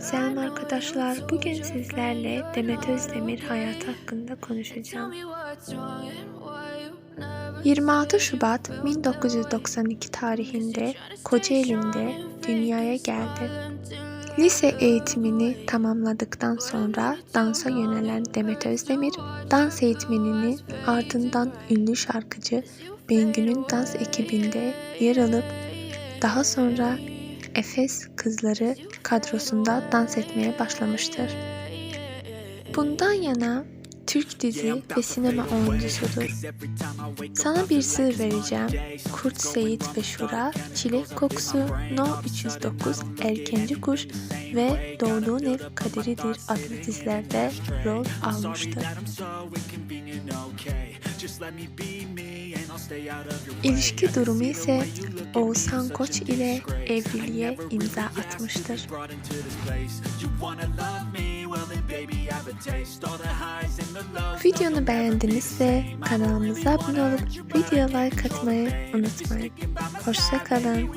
Selam arkadaşlar. Bugün sizlerle Demet Özdemir hayatı hakkında konuşacağım. 26 Şubat 1992 tarihinde Kocaeli'nde dünyaya geldi. Lise eğitimini tamamladıktan sonra dansa yönelen Demet Özdemir, dans eğitiminin ardından ünlü şarkıcı Bengü'nün dans ekibinde yer alıp daha sonra Efes Kızları kadrosunda dans etmeye başlamıştır. Bundan yana Türk dizi ve sinema oyuncusudur. Sana bir sır vereceğim. Kurt Seyit ve Şura, Çilek Kokusu, No 309, Erkenci Kuş ve Doğduğun Ev Kaderidir adlı dizilerde rol almıştır. İlişki durumu ise Oğuzhan Koç ile evliliğe imza atmıştır. Videonu beğendinizse kanalımıza abone olup video like atmayı unutmayın. Hoşçakalın.